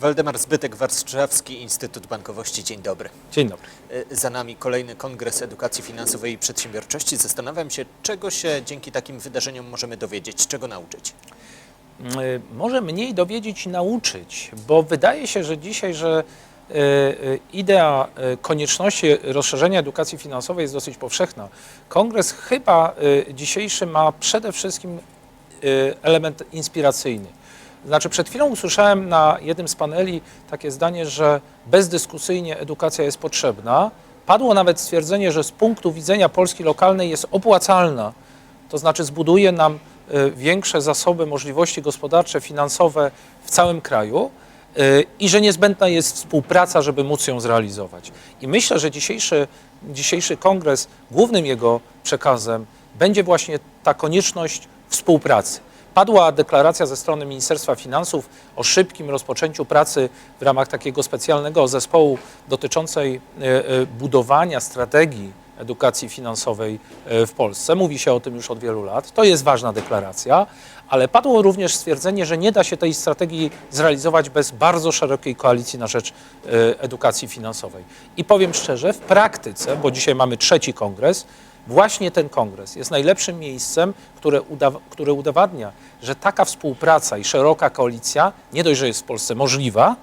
Waldemar Zbytek, Warszawski Instytut Bankowości. Dzień dobry. Dzień dobry. Y, Za nami kolejny Kongres Edukacji Finansowej i Przedsiębiorczości. Zastanawiam się, czego się dzięki takim wydarzeniom możemy dowiedzieć, czego nauczyć. Y, Może mniej dowiedzieć i nauczyć, bo wydaje się, że dzisiaj, że y, idea konieczności rozszerzenia edukacji finansowej jest dosyć powszechna. Kongres chyba dzisiejszy ma przede wszystkim element inspiracyjny. Znaczy, przed chwilą usłyszałem na jednym z paneli takie zdanie, że bezdyskusyjnie edukacja jest potrzebna. Padło nawet stwierdzenie, że z punktu widzenia Polski lokalnej jest opłacalna, to znaczy zbuduje nam y, większe zasoby, możliwości gospodarcze, finansowe w całym kraju y, i że niezbędna jest współpraca, żeby móc ją zrealizować. I myślę, że dzisiejszy, dzisiejszy kongres, głównym jego przekazem będzie właśnie ta konieczność współpracy. Padła deklaracja ze strony Ministerstwa Finansów o szybkim rozpoczęciu pracy w ramach takiego specjalnego zespołu dotyczącej e, e, budowania strategii edukacji finansowej e, w Polsce. Mówi się o tym już od wielu lat. To jest ważna deklaracja, ale padło również stwierdzenie, że nie da się tej strategii zrealizować bez bardzo szerokiej koalicji na rzecz e, edukacji finansowej. I powiem szczerze, w praktyce, bo dzisiaj mamy trzeci kongres, Właśnie ten kongres jest najlepszym miejscem, które, udaw które udowadnia, że taka współpraca i szeroka koalicja nie dość, że jest w Polsce możliwa,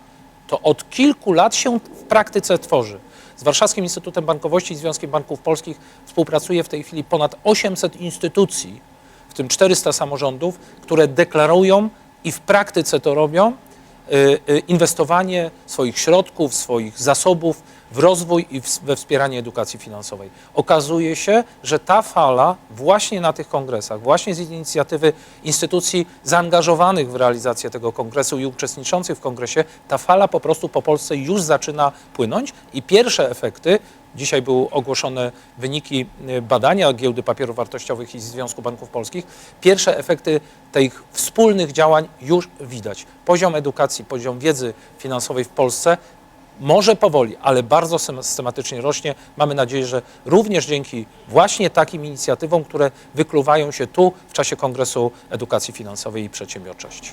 to od kilku lat się w praktyce tworzy. Z Warszawskim Instytutem Bankowości i Związkiem Banków Polskich współpracuje w tej chwili ponad 800 instytucji, w tym 400 samorządów, które deklarują i w praktyce to robią, inwestowanie swoich środków, swoich zasobów w rozwój i we wspieranie edukacji finansowej. Okazuje się, że ta fala właśnie na tych kongresach, właśnie z inicjatywy instytucji zaangażowanych w realizację tego kongresu i uczestniczących w kongresie, ta fala po prostu po Polsce już zaczyna płynąć i pierwsze efekty Dzisiaj były ogłoszone wyniki y, badania Giełdy Papierów Wartościowych i Związku Banków Polskich. Pierwsze efekty tych wspólnych działań już widać. Poziom edukacji, poziom wiedzy finansowej w Polsce może powoli, ale bardzo systematycznie rośnie. Mamy nadzieję, że również dzięki właśnie takim inicjatywom, które wykluwają się tu w czasie Kongresu Edukacji Finansowej i Przedsiębiorczości.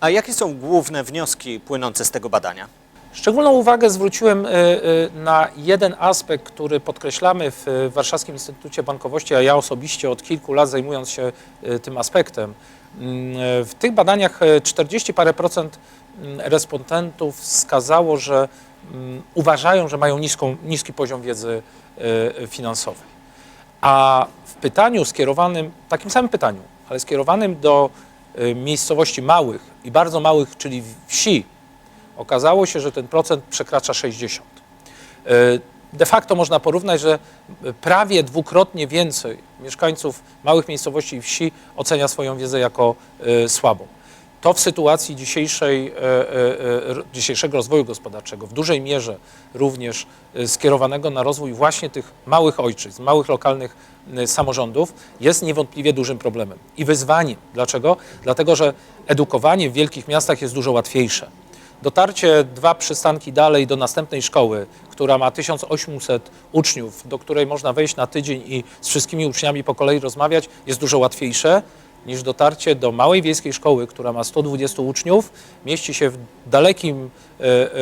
A jakie są główne wnioski płynące z tego badania? Szczególną uwagę zwróciłem y, y, na jeden aspekt, który podkreślamy w y, Warszawskim Instytucie Bankowości, a ja osobiście od kilku lat zajmując się tym aspektem. Mm, W tych badaniach y, 40 parę procent mm, respondentów wskazało, że mm, uważają, że mają niską, niski poziom wiedzy finansowej. A w pytaniu skierowanym, takim samym pytaniu, ale skierowanym do miejscowości małych i bardzo małych, czyli wsi, okazało się, że ten procent przekracza 60. Y, De facto można porównać, że prawie dwukrotnie więcej mieszkańców małych miejscowości i wsi ocenia swoją wiedzę jako y, słabą. To w sytuacji dzisiejszej, e, e, e, dzisiejszego rozwoju gospodarczego, w dużej mierze również e, skierowanego na rozwój właśnie tych małych ojczyzn, małych lokalnych e, samorządów, jest niewątpliwie dużym problemem i wyzwaniem. Dlaczego? Dlatego, że edukowanie w wielkich miastach jest dużo łatwiejsze. Dotarcie dwa przystanki dalej do następnej szkoły, która ma 1800 uczniów, do której można wejść na tydzień i z wszystkimi uczniami po kolei rozmawiać, jest dużo łatwiejsze niż dotarcie do małej wiejskiej szkoły, która ma 120 uczniów, mieści się w dalekim, e, e, e,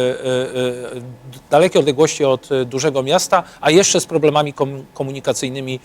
dalekiej odległości od dużego miasta, a jeszcze z problemami kom, komunikacyjnymi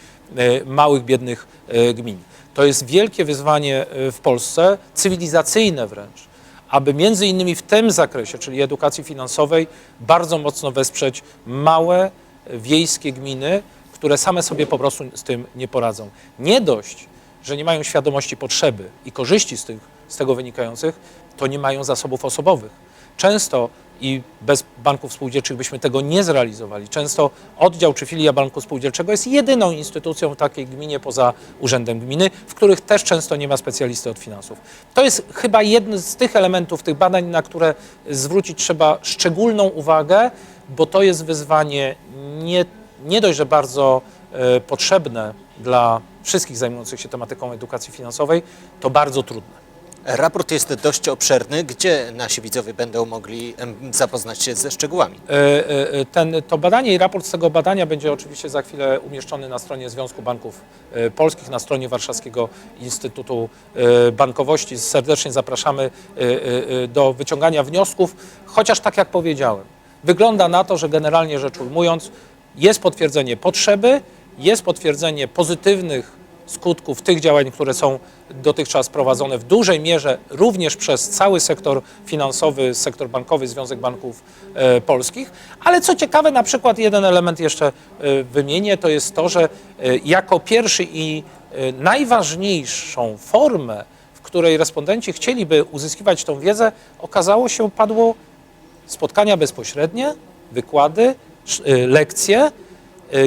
małych, biednych gmin. To jest wielkie wyzwanie w Polsce, cywilizacyjne wręcz aby między innymi w tym zakresie, czyli edukacji finansowej, bardzo mocno wesprzeć małe wiejskie gminy, które same sobie po prostu z tym nie poradzą. Nie dość, że nie mają świadomości potrzeby i korzyści z, tych, z tego wynikających, to nie mają zasobów osobowych. Często i bez banków spółdzielczych byśmy tego nie zrealizowali. Często oddział czy filia banku spółdzielczego jest jedyną instytucją w takiej gminie poza urzędem gminy, w których też często nie ma specjalisty od finansów. To jest chyba jeden z tych elementów, tych badań, na które zwrócić trzeba szczególną uwagę, bo to jest wyzwanie nie, nie dość, że bardzo e, potrzebne dla wszystkich zajmujących się tematyką edukacji finansowej, to bardzo trudne. Raport jest dość obszerny. Gdzie nasi widzowie będą mogli zapoznać się ze szczegółami? E, e, e, Ten, to badanie i raport z tego badania będzie oczywiście za chwilę umieszczony na stronie Związku Banków Polskich, na stronie Warszawskiego Instytutu Bankowości. Serdecznie zapraszamy do wyciągania wniosków, chociaż tak jak powiedziałem, wygląda na to, że generalnie rzecz ujmując jest potwierdzenie potrzeby, jest potwierdzenie pozytywnych skutków tych działań, które są dotychczas prowadzone w dużej mierze również przez cały sektor finansowy, sektor bankowy, Związek Banków e, Polskich. Ale co ciekawe, na przykład jeden element jeszcze e, wymienię, to jest to, że e, jako pierwszy i najważniejszą formę, w której respondenci chcieliby uzyskiwać tą wiedzę, okazało się, padło spotkania bezpośrednie, wykłady, lekcje.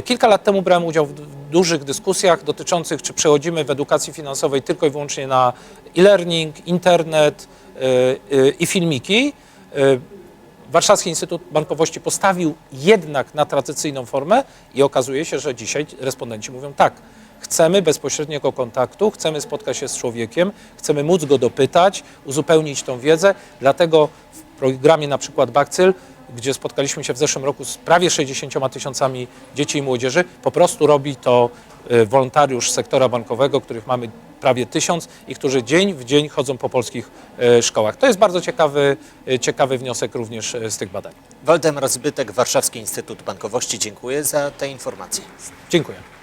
Kilka lat temu brałem udział w dużych dyskusjach dotyczących, czy przechodzimy w edukacji finansowej tylko i wyłącznie na e-learning, internet y, y, i filmiki. Y, Warszawski Instytut Bankowości postawił jednak na tradycyjną formę i okazuje się, że dzisiaj respondenci mówią tak. Chcemy bezpośredniego kontaktu, chcemy spotkać się z człowiekiem, chcemy móc go dopytać, uzupełnić tą wiedzę. Dlatego w programie na przykład Bakcyl, gdzie spotkaliśmy się w zeszłym roku z prawie 60 tysiącami dzieci i młodzieży, po prostu robi to e, wolontariusz sektora bankowego, których mamy prawie tysiąc i którzy dzień w dzień chodzą po polskich e, szkołach. To jest bardzo ciekawy, e, ciekawy wniosek również z tych badań. Waldemar Zbytek, Warszawski Instytut Bankowości. Dziękuję za te informacje. Dziękuję.